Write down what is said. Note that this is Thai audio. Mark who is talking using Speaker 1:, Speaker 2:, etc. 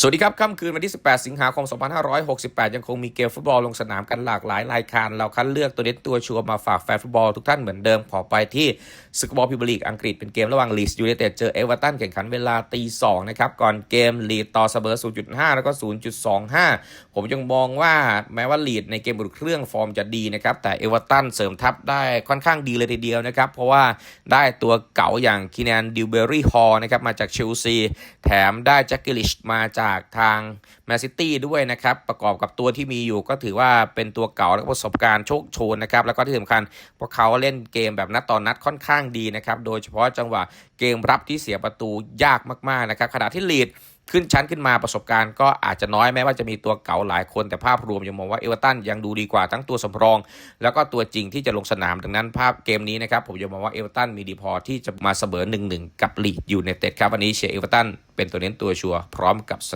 Speaker 1: สวัสดีครับ ค่ำคืนวันที่ 18 สิงหาคม 2568 ยังคงมีเกมฟุตบอลลงสนามกันหลากหลายรายการ เราคัดเลือกตัวเด็ดตัวชัวร์มาฝากแฟนฟุตบอลทุกท่านเหมือนเดิม ขอไปที่ศึกบอลพรีเมียร์ลีกอังกฤษเป็นเกมระหว่างลีสยูไนเต็ดเจอเอเวอร์ตันแข่งขันเวลาตี2นะครับ ก่อนเกมลีดต่อเสมอ 0.5 แล้วก็ 0.25 ผมยังมองว่าแม้ว่าลีดในเกมบุกเครื่องฟอร์มจะดีนะครับแต่เอเวอร์ตันเสริมทัพได้ค่อนข้างดีเลยทีเดียวนะครับเพราะว่าได้ตัวเก่าอย่างคีแนนดิวเบอรี่ฮอลนะครับมาจากเชลซีแถมได้แจ็คกิลิชมาจากากทางแมนซิตี้ด้วยนะครับ ประกอบกับตัวที่มีอยู่ก็ถือว่าเป็นตัวเก่าและประสบการณ์โชคโชนนะครับ แล้วก็ที่สำคัญพวกเขาเล่นเกมแบบนัดต่อนนัดค่อนข้างดีนะครับ โดยเฉพาะจังหวะเกมรับที่เสียประตูยากมากๆนะครับขณะที่ลีดขึ้นชั้นขึ้นมาประสบการณ์ก็อาจจะน้อยแม้ว่าจะมีตัวเก่าหลายคนแต่ภาพรวมยังมองว่าเอเวอร์ตันยังดูดีกว่าทั้งตัวสำรอง แล้วก็ตัวจริงที่จะลงสนามดังนั้นภาพเกมนี้นะครับผมยังมองว่าเอเวอร์ตันมีดีพอที่จะมาเสมอ1-1กับลีดยูไนเต็ดครับวันนี้เชียร์เอเวอร์ตันเป็นตัวเน้นตัวชัวร์พร้อมกับส